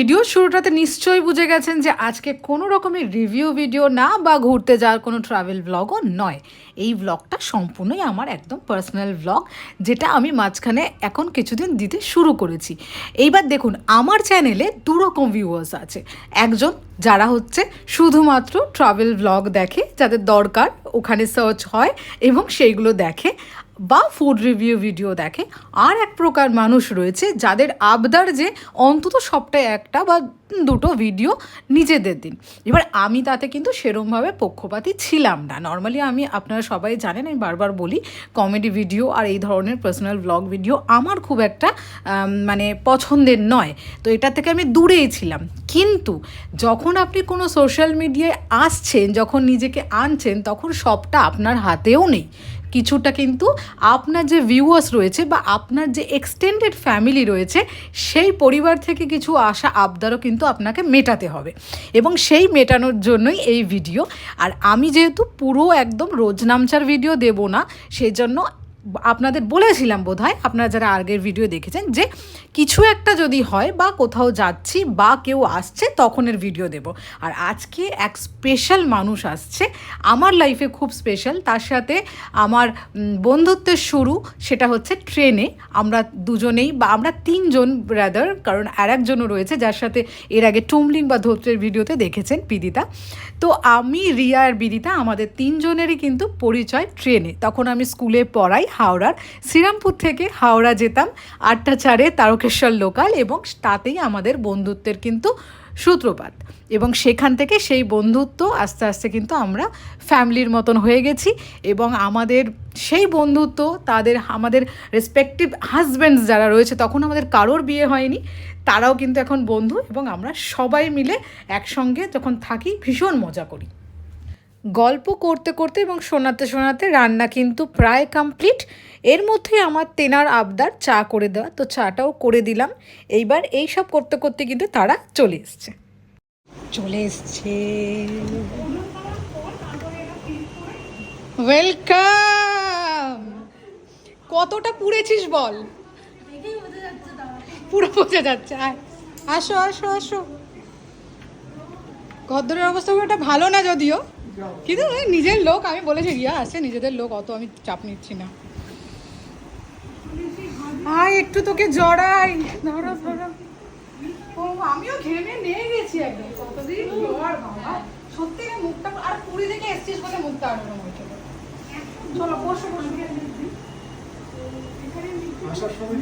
Video শুরুটাতে নিশ্চয়ই বুঝে গেছেন যে আজকে কোনো রকমের রিভিউ ভিডিও না বা ঘুরতে যাওয়ার কোনো ট্রাভেল ব্লগও নয়। এই ব্লগটা সম্পূর্ণই আমার একদম পার্সোনাল ব্লগ যেটা আমি মাঝখানে এখন কিছুদিন দিতে শুরু করেছি। এইবার দেখুন, আমার চ্যানেলে দুরকম ভিউয়ার্স আছে। একজন যারা হচ্ছে শুধুমাত্র ট্রাভেল ব্লগ দেখে, যাদের দরকার ওখানে সার্চ হয় এবং সেইগুলো দেখে। বা ফুড রিভিউ ভিডিও দেখে, আর এক প্রকার মানুষ রয়েছে যাদের আবদার যে অন্তত সপ্তাহে একটা বা দুটো ভিডিও নিজেদের দিন। এবার আমি তাতে কিন্তু সেরমভাবে পক্ষপাতী ছিলাম না। নর্মালি আমি, আপনারা সবাই জানেন, আমি বারবার বলি কমেডি ভিডিও আর এই ধরনের পার্সোনাল ব্লগ ভিডিও আমার খুব একটা মানে পছন্দের নয়। তো এটা থেকে আমি দূরেই ছিলাম। কিন্তু যখন আপনি কোনো সোশ্যাল মিডিয়ায় আসছেন, যখন নিজেকে আনছেন, তখন সবটা আপনার হাতেও নেই। কিছুটা কিন্তু আপনার যে ভিউয়ার্স রয়েছে বা আপনার যে এক্সটেন্ডেড ফ্যামিলি রয়েছে, সেই পরিবার থেকে কিছু আশা আবদারও কিন্তু আপনাকে মেটাতে হবে। এবং সেই মেটানোর জন্যই এই ভিডিও আর আমি যেহেতু পুরো একদম রোজ নামচার ভিডিও দেব না সেই জন্য আপনাদের বলেছিলাম বোধ হয় আপনারা যারা আগের ভিডিও দেখেছেন, যে কিছু একটা যদি হয় বা কোথাও যাচ্ছি বা কেউ আসছে, তখনের ভিডিও দেব। আর আজকে এক স্পেশাল মানুষ আসছে, আমার লাইফে খুব স্পেশাল তার সাথে আমার বন্ধুত্বের শুরু, সেটা হচ্ছে ট্রেনে আমরা দুজনেই বা আমরা তিনজন ব্রাদার কারণ আর একজনও রয়েছে, যার সাথে এর আগে টুমলিং বা ধোত্রের ভিডিওতে দেখেছেন পিদিতা। তো আমি, রিয়া আর বিদিতা, আমাদের তিনজনেরই কিন্তু পরিচয় ট্রেনে তখন আমি স্কুলে পড়াই হাওড়ার শ্রীরামপুর থেকে হাওড়া যেতাম। আটটা চারে তারকেশ্বর লোকাল এবং তাতেই আমাদের বন্ধুত্বের কিন্তু সূত্রপাত। এবং সেখান থেকে সেই বন্ধুত্ব আস্তে আস্তে কিন্তু আমরা ফ্যামিলির মতন হয়ে গেছি এবং আমাদের সেই বন্ধুত্ব, তাদের আমাদের রেসপেক্টিভ হাজব্যান্ডস যারা রয়েছে, তখন আমাদের কারোর বিয়ে হয়নি। তারাও কিন্তু এখন বন্ধু এবং আমরা সবাই মিলে একসঙ্গে যখন থাকি, ভীষণ মজা করি। গল্প করতে করতে এবং শোনাতে শোনাতে রান্না কিন্তু প্রায় কমপ্লিট এর মধ্যেই আমার তেনার আবদার চা করে দেওয়া, তো চাটাও করে দিলাম। এইবার এই সব করতে করতে কিন্তু তারা চলে এসছে। চলে এসছে। ওয়েলকাম কতটা পুড়েছিস বল? পুরো বোঝা যাচ্ছে। আসো আসো আসো। ঘরদরের অবস্থা খুব একটা ভালো না যদিও। কিন্তু নিজের লোক আমি বলেছি রিয়া আছে নিজেদের লোক অত আমি চাপ নিচ্ছি না। আয় একটু তোকে জড়াই। ধরো ধরো। ও আমিও ঘেমে নিয়ে গেছি একদম। কতদিন জ্বর বাবা। সত্যি মুখটা আর পুরী থেকে এসছিস বলে মুখটা আর ওরকম হয়েছিল চলো বসো বসো। আসার সময়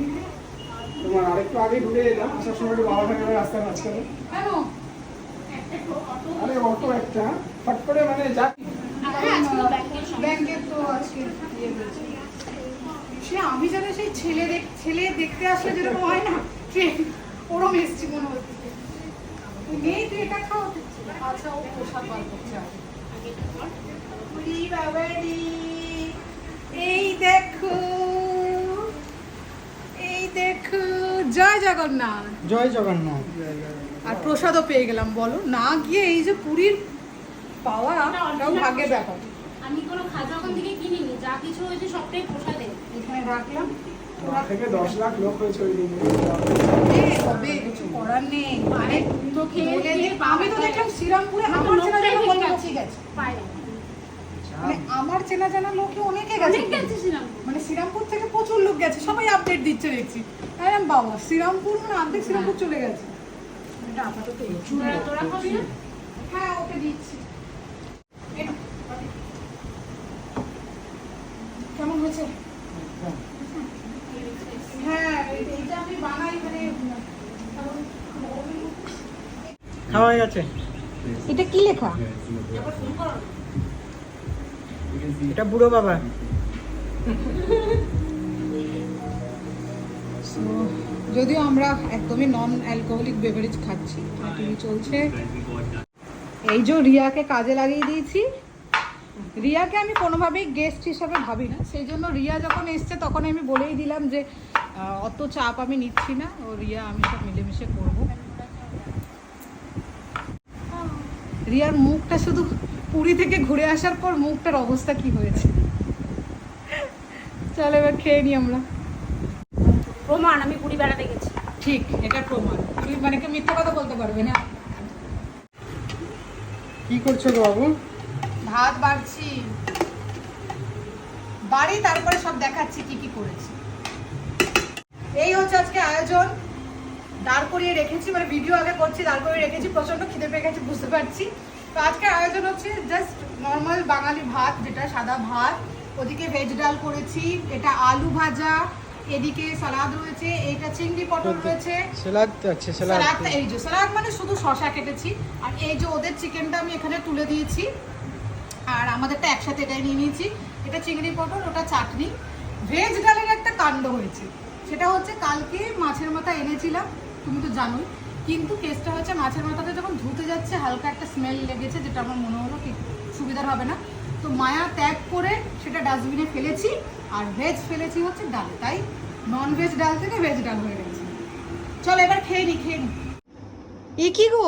তোমার আরেকটু আগে ঢুকে যেতাম আসার সময় একটু বাবা থাকে রাস্তার মাঝখানে। কেন? আরে অটো একটা। ফট করে মানে যা ব্যাংকের তো আজকে ইয়ে সে আমি যেন সেই ছেলে ছেলে দেখতে আসলে যেরকম হয় না ট্রেন ওরম এসছি মনে হচ্ছে। নেই তুই এটা খাও আচ্ছা ও প্রসাদ বার করছে বাবারি, এই দেখো এই দেখো জয় জগন্নাথ। জয় জগন্নাথ। আর প্রসাদও পেয়ে গেলাম বলো না গিয়ে এই যে পুরীর পাওয়া ওটাও ভাগ্যের ব্যাপার। আমি কোনো খাদ্য ওখান থেকে কিনিনি যা কিছু হয়েছে সবটাই প্রসাদে এখানে রাখলাম। থেকে দশ লাখ লোক হয়েছে ওই দিনে। তবে কিছু করার নেই। মানে তো খেয়ে বলে দিয়ে দে, আমি তো দেখলাম শ্রীরামপুরে আমার চেনা জানা লোক। গেছে। মানে আমার চেনা জানা লোকে অনেকে গেছে। মানে শ্রীরামপুর থেকে প্রচুর লোক গেছে। সবাই আপডেট দিচ্ছে দেখছি। আরে বাবা শ্রীরামপুর মানে অর্ধেক শ্রীরামপুর চলে গেছে। এটা আপাতত তোরা তোরা খাবি না হ্যাঁ ওকে দিচ্ছি এই নাও। কেমন হয়েছে হ্যাঁ এইটা আমি বানাই মানে খাওয়া হয়ে গেছে? এটা কি লেখা? এটা বুড়ো বাবা। যদিও আমরা একদমই নন অ্যালকোহলিক বেভারেজ খাচ্ছি চলছে। এই যে রিয়াকে কাজে লাগিয়ে দিয়েছি রিয়াকে আমি কোনোভাবেই গেস্ট হিসাবে ভাবি না সেই জন্য রিয়া যখন এসছে তখন আমি বলেই দিলাম যে অত চাপ আমি নিচ্ছি না। ও রিয়া আমি সব মিলেমিশে করব। রিয়ার মুখটা শুধু পুরী থেকে ঘুরে আসার পর মুখটার অবস্থা কি হয়েছে? চলো এবার খেয়ে নিই আমরা। প্রমাণ আমি পুরী বেড়াতে গেছি। ঠিক এটা প্রমাণ। তুমি মানে কি মিথ্যে কথা বলতে পারবে না? কি করছ বাবু? ভাত বাড়ছি। বাড়ি তারপরে সব দেখাচ্ছি কি কি করেছি। এই হচ্ছে আজকে আয়োজন। দাঁড় করিয়ে রেখেছি মানে ভিডিও আগে করছি দাঁড় করিয়ে রেখেছি প্রচণ্ড খিদে পেয়ে গেছে বুঝতে পারছি। তো আজকে আয়োজন হচ্ছে জাস্ট নর্মাল বাঙালি ভাত যেটা সাদা ভাত। ওদিকে ভেজ ডাল করেছি এটা আলু ভাজা এদিকে সালাদ রয়েছে এইটা চিংড়ি পটল রয়েছে। স্যালাড আছে সালাদ এই যে সালাদ মানে শুধু শশা কেটেছি আর এই যে ওদের চিকেনটা আমি এখানে তুলে দিয়েছি। আর আমাদেরটা একসাথে এটাই নিয়ে নিয়েছি। এটা চিংড়ি পটল, ওটা চাটনি। ভেজ ডালের একটা কাণ্ড হয়েছে। সেটা হচ্ছে কালকে মাছের মাথা এনেছিলাম, তুমি তো জানোই। কিন্তু কেসটা হচ্ছে মাছের মাথাটা যখন ধুতে যাচ্ছে, হালকা একটা স্মেল লেগেছে, যেটা আমার মনে হলো কি সুবিধার হবে না। তো মায়া ত্যাগ করে সেটা ডাস্টবিনে ফেলেছি, আর ভেজ ফেলেছি হচ্ছে ডাল। তাই নন ভেজ ডাল থেকে ভেজ ডাল হয়ে গেছে। চল এবার খেয়ে নি খেয়ে নি। এ কি গো?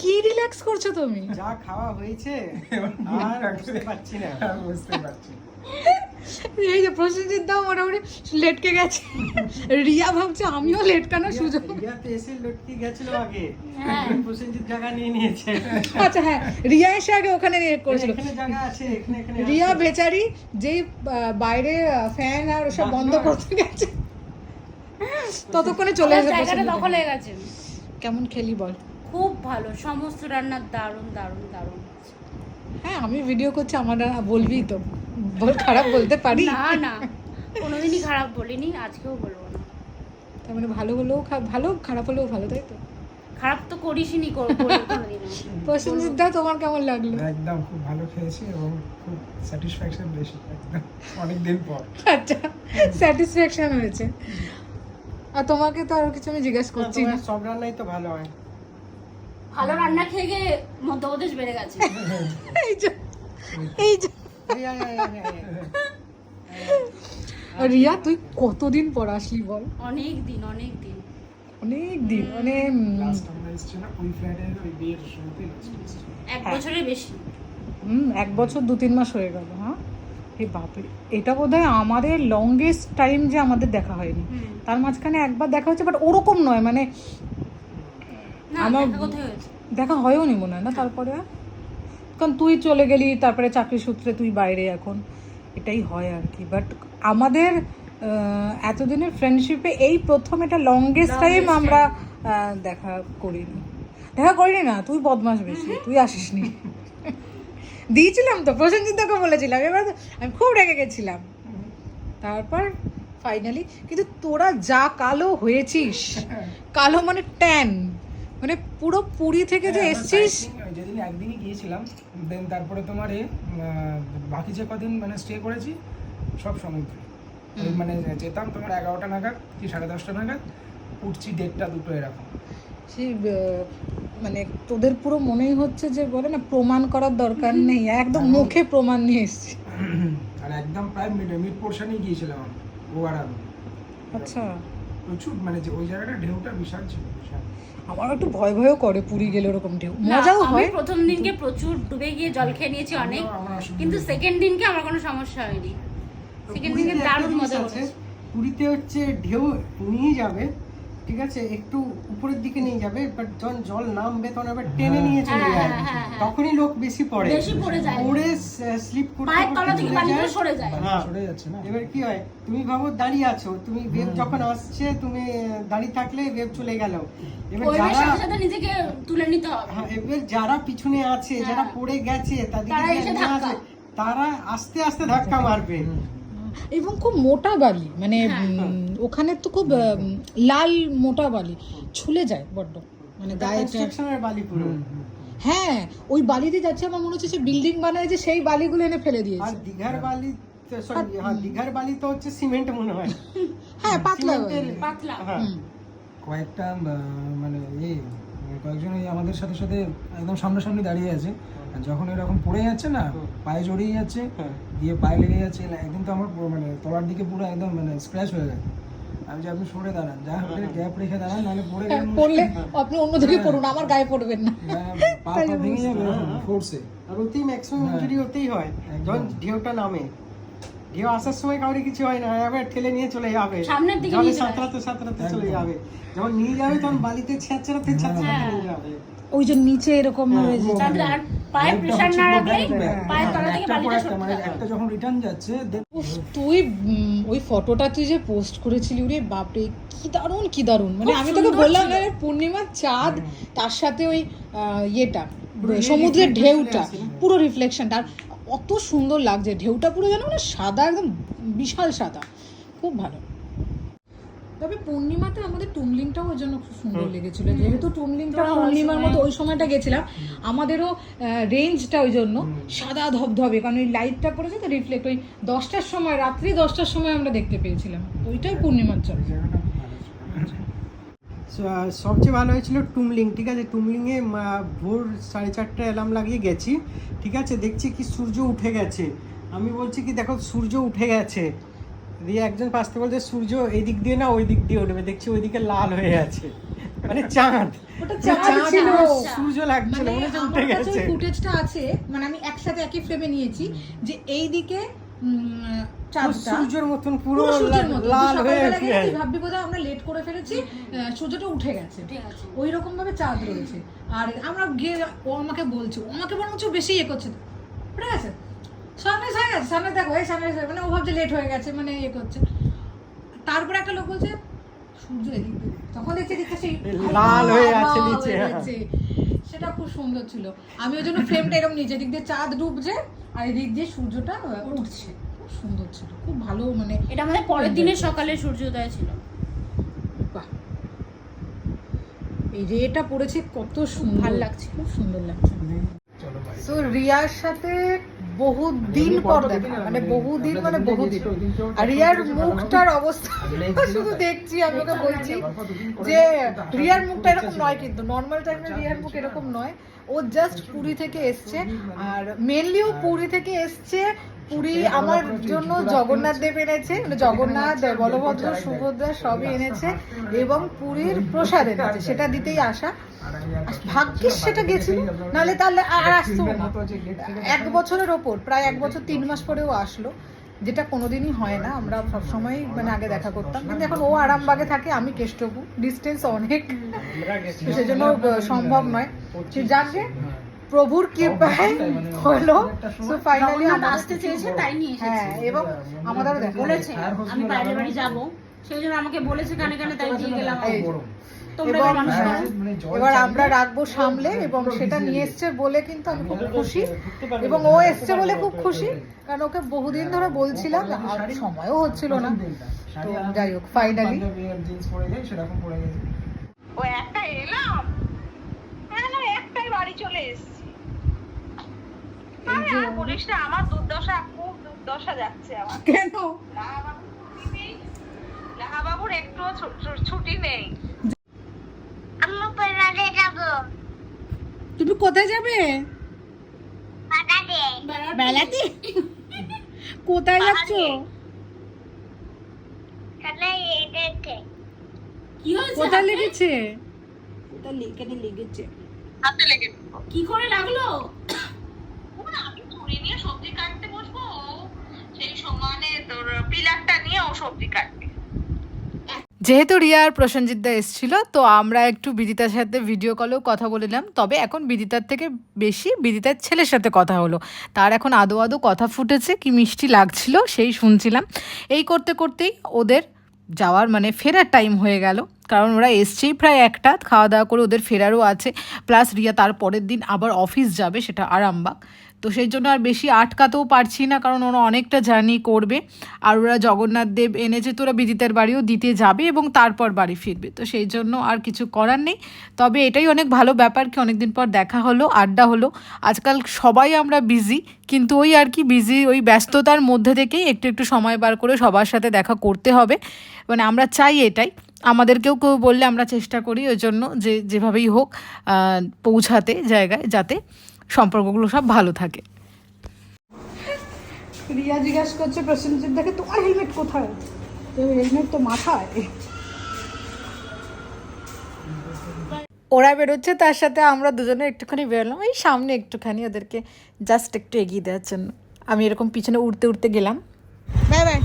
কি রিল্যাক্স করছ তুমি? যা খাওয়া হয়েছে আর বুঝতে পারছি না। বুঝতে পারছি এই যে প্রসেনজিৎ দাও মোটামুটি লেটকে গেছে। রিয়া ভাবছে আমিও লেটকানোর সুযোগ। রিয়া তো এসে লটকে গেছিল আগে। হ্যাঁ। প্রসেনজিৎ জায়গা নিয়ে নিয়েছে। আচ্ছা হ্যাঁ। রিয়া এসে আগে ওখানে করেছিল। এখানে জায়গা আছে এখানে এখানে রিয়া। বেচারি যেই বাইরে ফ্যান আর সব বন্ধ করতে গেছে। ততক্ষণে চলে আসে জায়গাটা দখল হয়ে গেছে। কেমন খেলি বল। খুব ভালো সমস্ত রান্নার দারুণ দারুণ দারুণ। হ্যাঁ আমি ভিডিও করছি আমার রান্না বলবি তো। খারাপ বলতে পারি? না না কোনোদিনই খারাপ বলিনি আজকেও বলব না। তার মানে ভালো হলেও ভালো খারাপ হলেও ভালো তাই তো? খারাপ তো করিসনি কোনোদিনও। প্রসেনজিৎ তোমার কেমন লাগল? একদম খুব ভালো খেয়েছি এবং খুব স্যাটিসফ্যাকশন বেশি একদম অনেক দিন পর। আচ্ছা স্যাটিসফ্যাকশন হয়েছে। আর তোমাকে তো আর কিছু আমি জিজ্ঞেস করছি সব রান্নাই তো ভালো হয়। ভালো রান্না খেয়ে গিয়ে মধ্যপ্রদেশ বেড়ে গেছে। এই যে এই যে। রিয়া তুই কতদিন পর আসলি বল? অনেক দিন অনেক দিন। অনেক দিন মানে এক বছরের বেশি। হুম এক বছর দু তিন মাস হয়ে গেল হ্যাঁ? এ বাপরে এটা বোধহয় আমাদের লংগেস্ট টাইম যে আমাদের দেখা হয়নি। তার মাঝখানে একবার দেখা হচ্ছে বাট ওরকম নয় মানে আমার- দেখা হয়ও নি মনে হয় না তারপরে? কারণ তুই চলে গেলি তারপরে চাকরি সূত্রে তুই বাইরে এখন। এটাই হয় আর কি। বাট আমাদের এতদিনের ফ্রেন্ডশিপে এই প্রথম এটা লংগেস্ট টাইম আমরা দেখা করিনি। দেখা করিনি না তুই বদমাস বেশি তুই আসিস নি দিয়েছিলাম তো প্রসেনজিৎ তোকে বলেছিলাম এবার তো আমি খুব রেগে গেছিলাম। তারপর ফাইনালি কিন্তু তোরা যা কালো হয়েছিস কালো মানে ট্যান মানে পুরো পুরী থেকে যে হ্যাঁ, এসছিস? যেদিন একদিনই গিয়েছিলাম দেন তারপরে তোমার এ, বাকি যে কদিন মানে স্টে করেছি সব সমুদ্র মানে যেতাম তোমার এগারোটা নাগাদ কি সাড়ে দশটা নাগাদ উঠছি দেড়টা দুটো এরকম। সেই মানে তোদের পুরো মনেই হচ্ছে যে বলে না প্রমাণ করার দরকার নেই একদম মুখে প্রমাণ নিয়ে এসছি। আর একদম প্রায় মিড মিড পোর্শনেই গিয়েছিলাম গোয়ার আচ্ছা। প্রচুর মানে যে ওই জায়গাটা ঢেউটা বিশাল ছিল বিশাল। আমার একটু ভয় ভয়ও করে পুরী গেলে ওরকম ঢেউ। না, মজাও আমি হয়। প্রথম দিনকে প্রচুর ডুবে গিয়ে জল খেয়ে নিয়েছি অনেক কিন্তু সেকেন্ড দিনকে আমার কোনো সমস্যা হয়নি। সেকেন্ড দিনকে দারুণ মজা আছে, করেছি পুরীতে হচ্ছে ঢেউ নিয়ে যাবে ঠিক আছে একটু উপরের দিকে নিয়ে যাবে বাট যখন জল নামবে তখন আবার টেনে নিয়ে চলে হ্যাঁ, যায় হ্যাঁ, হ্যাঁ। তখনই লোক বেশি পড়ে বেশি পড়ে যায়। পড়ে স্লিপ করতে পায়ের তলা থেকে বালিগুলো সরে যায়। সরে যাচ্ছে না এবার কি হয় তুমি ভাবো দাঁড়িয়ে আছো তুমি ওয়েভ যখন আসছে তুমি দাঁড়িয়ে থাকলে ওয়েভ চলে গেল এবার যারা সাথে সাথে নিজেকে তুলে নিতে হবে হ্যাঁ, এবার যারা পিছনে আছে। যারা পড়ে গেছে। আসে, তারা আস্তে আস্তে ধাক্কা মারবে এবং খুব মোটা বালি মানে হ্যাঁ। ওখানে তো খুব লাল মোটা বালি ছুলে যায় বড্ড। মানে গায়ে বালি পুরো। হ্যাঁ ওই বালিতে যাচ্ছে আমার মনে হচ্ছে সে বিল্ডিং বানায় যে সেই বালিগুলো এনে ফেলে আর দিয়েছে দীঘার বালি সরি হ্যাঁ দীঘার বালি তো হচ্ছে সিমেন্ট মনে হয়। হ্যাঁ পাতলা পাতলা। হ্যাঁ। কয়েকটা মানে এই কয়েকজন আমাদের সাথে সাথে একদম সামনাসামনি দাঁড়িয়ে আছে। আর যখন এরকম পড়ে যাচ্ছে না পায়ে জড়িয়ে যাচ্ছে হ্যাঁ। দিয়ে পায়ে লেগে যাচ্ছে না, একদিন তো আমার পুরো মানে তলার দিকে পুরো একদম মানে স্ক্র্যাচ হয়ে গেছে। আমি যে আপনি সরে দাঁড়ান যা হোক গ্যাপ রেখে দাঁড়ান নাহলে পড়ে হ্যাঁ, গেলে পড়লে আপনি অন্যদিকে পড়ুন আমার গায়ে পড়বেন না। পা পা ভেঙে যাবে ফোর্সে আর ম্যাক্সিমাম হ্যাঁ। ইঞ্জুরি হতেই হয়। যখন ঢেউটা নামে। ঢেউ আসার সময় কাউরে কিছু হয় না এবার ঠেলে নিয়ে চলে যাবে। সামনের দিকে নিয়ে সাঁতরাতে সাঁতরাতে চলে যাবে। যখন নিয়ে যাবে তখন বালিতে ছ্যাঁচড়াতে ছ্যাঁচড়াতে নিয়ে যাবে। ওই যে নিচে এরকম হ্যাঁ, হয়ে না পায়ের তলা থেকে বালিটা একটা মানে একটা যখন রিটার্ন যাচ্ছে তুই ওই ফটোটা তুই যে পোস্ট করেছিলি ওরে বাপরে কি দারুণ কি দারুণ। মানে আমি তোকে বললাম না পূর্ণিমার চাঁদ তার সাথে ওই ইয়েটা ইয়ে সমুদ্রের ঢেউটা? পুরো রিফ্লেকশনটা আর অত সুন্দর লাগছে ঢেউটা পুরো যেন মানে সাদা একদম বিশাল সাদা। খুব ভালো। তবে পূর্ণিমাতে আমাদের টুমলিংটাও ওই জন্য খুব সুন্দর লেগেছিল। যেহেতু টুমলিংটা পূর্ণিমার মতো ওই সময়টা গেছিলাম আমাদেরও রেঞ্জটা ওই জন্য সাদা ধবধবে কারণ ওই লাইটটা পড়েছে তো রিফ্লেক্ট ওই দশটার সময় রাত্রি দশটার সময় আমরা দেখতে পেয়েছিলাম। ওইটাই পূর্ণিমার চল। স- সবচেয়ে ভালো হয়েছিল টুমলিং ঠিক আছে? টুমলিংয়ে ভোর সাড়ে চারটে অ্যালার্ম লাগিয়ে গেছি ঠিক আছে? দেখছি কি সূর্য উঠে গেছে। আমি বলছি কি দেখো সূর্য উঠে গেছে। দিয়ে একজন পাশতে বলছে সূর্য এই দিক দিয়ে না ওই দিক দিয়ে উঠবে। দেখছি ওইদিকে লাল হয়ে আছে। মানে চাঁদ। ওটা চাঁদ চাঁদ ছিল। সূর্য লাগছিল মানে মনে উঠে গেছে। ওই ফুটেজটা আছে মানে আমি একসাথে একই ফ্রেমে নিয়েছি যে এইদিকে উম, চাঁদটা। সূর্যের মতন পুরো লাল হয়ে তুই ভাববি বোধহয় আমরা লেট করে ফেলেছি আহ, সূর্যটা উঠে গেছে। ঠিক আছে ওই রকম ভাবে চাঁদ রয়েছে। আর আমরা গিয়ে ও আমাকে বলছে ও আমাকে বরঞ্চ বেশি ইয়ে করছে। ঠিক আছে সামনে হয়ে গেছে সামনে দেখো এই সামনে মানে ও ভাবছে লেট হয়ে গেছে মানে ইয়ে করছে। তারপরে একটা লোক বলছে সূর্য এদিক তখন দেখছি দেখতে সেই লাল হয়ে আছে নিচে। সেটা খুব সুন্দর ছিল। আমি ওই জন্য ফ্রেমটা এরকম নিচে দিক দিয়ে চাঁদ ডুবছে আর এদিক দিয়ে সূর্যটা উঠছে। খুব সুন্দর ছিল। খুব ভালো মানে এটা আমাদের পরের দিনের সকালে সূর্যোদয় ছিল। বাহ। এই রেটা পড়েছে কত সুন্দর। ভালো লাগছে। খুব সুন্দর লাগছে। তো রিয়ার সাথে বহু দিন পর দেখা মানে বহু দিন মানে বহু দিন। আর রিয়ার মুখটার অবস্থা শুধু দেখছি আমি ওকে বলছি যে রিয়ার মুখটা এরকম নয় কিন্তু নর্মাল টাইমে রিয়ার মুখ এরকম নয়। ও জাস্ট পুরী থেকে এসছে আর মেনলি ও পুরী থেকে এসছে। পুরী আমার জন্য জগন্নাথ দেব এনেছে মানে জগন্নাথ বলভদ্র সুভদ্রা সবই এনেছে এবং পুরীর প্রসাদ এনেছে সেটা দিতেই আসা। ভাগ্যিস সেটা গেছিল। নাহলে তাহলে আর আসতো না। এক বছরের ওপর প্রায় এক বছর তিন মাস পরেও আসলো যেটা কোনোদিনই হয় না। আমরা সবসময় মানে আগে দেখা করতাম। কিন্তু এখন ও আরামবাগে থাকে আমি কেষ্টপুর ডিস্টেন্স অনেক। সেজন্য সম্ভব নয়। সে যাকে প্রভুর কৃপায় হলো। তো ফাইনালি আসতে চেয়েছে তাই নিয়ে এসেছে। হ্যাঁ এবং আমাদেরও দেখা বলেছে আমি বাইরে বাড়ি যাব। সেই জন্য আমাকে বলেছে কানে কানে তাই দিয়ে গেলাম। তোমরা এবার মানুষ করো। মানে জল এবার আমরা রাখব সামলে এবং সেটা নিয়ে এসছে বলে কিন্তু আমি খুব খুশি। এবং ও এসছে বলে খুব খুশি। কারণ ওকে বহুদিন ধরে বলছিলাম আর সময়ও হচ্ছিল না। তো যাই হোক ফাইনালি ও একটা এলাম? হ্যাঁ একটাই বাড়ি চলে এসেছি। আরে আর বলিস না আমার দুর্দশা খুব দুর্দশা যাচ্ছে আমার। কেন? লাহাবাবুর নেই। একটুও ছুটি নেই। তুমি কোথায় যাবে? বেলাতে কোথায় যাচ্ছ? কি হয়েছে? কোথায় লেগেছে? কোথায় লেগে লেগেছে। কি করে লাগল ও না, আমি ছুরি নিয়ে সবজি কাটতে বসবো ও সেই সমানে তোর পিলারটা নিয়ে ও সবজি কাটবে যেহেতু রিয়া আর প্রসেনজিৎ দা এসেছিল, তো আমরা একটু বিদিতার সাথে ভিডিও কলেও কথা বললাম তবে এখন বিদিতার থেকে বেশি বিদিতার ছেলের সাথে কথা হলো। তার এখন আদো আদো কথা ফুটেছে, কি মিষ্টি লাগছিল সেই শুনছিলাম। এই করতে করতেই ওদের যাওয়ার মানে ফেরার টাইম হয়ে গেল। কারণ ওরা এসছেই প্রায় একটা, খাওয়া দাওয়া করে ওদের ফেরারও আছে। প্লাস রিয়া তার পরের দিন আবার অফিস যাবে, সেটা আরামবাগ। তো সেই জন্য আর বেশি আটকাতেও পারছি না, কারণ ওরা অনেকটা জার্নি করবে। আর ওরা জগন্নাথ দেব এনেছে তো ওরা বিদিতের বাড়িও দিতে যাবে এবং তারপর বাড়ি ফিরবে। তো সেই জন্য আর কিছু করার নেই। তবে এটাই অনেক ভালো ব্যাপার কি অনেকদিন পর দেখা হলো, আড্ডা হলো। আজকাল সবাই আমরা বিজি কিন্তু ওই আর কি বিজি ওই ব্যস্ততার মধ্যে থেকেই একটু একটু সময় বার করে সবার সাথে দেখা করতে হবে। মানে আমরা চাই এটাই। আমাদেরকেও কেউ বললে আমরা চেষ্টা করি ওই জন্য যে যেভাবেই হোক পৌঁছাতে জায়গায় যাতে। সম্পর্কগুলো সব ভালো থাকে। রিয়া জিজ্ঞাসা করছে প্রসেনজিৎ দেখে তোমার হেলমেট কোথায়? হেলমেট তো মাথায়। ওরা বেরোচ্ছে তার সাথে আমরা দুজনে একটুখানি বেরোলাম। এই সামনে একটুখানি ওদেরকে জাস্ট একটু এগিয়ে দেওয়ার জন্য। আমি এরকম পিছনে উড়তে উড়তে গেলাম। Bye bye.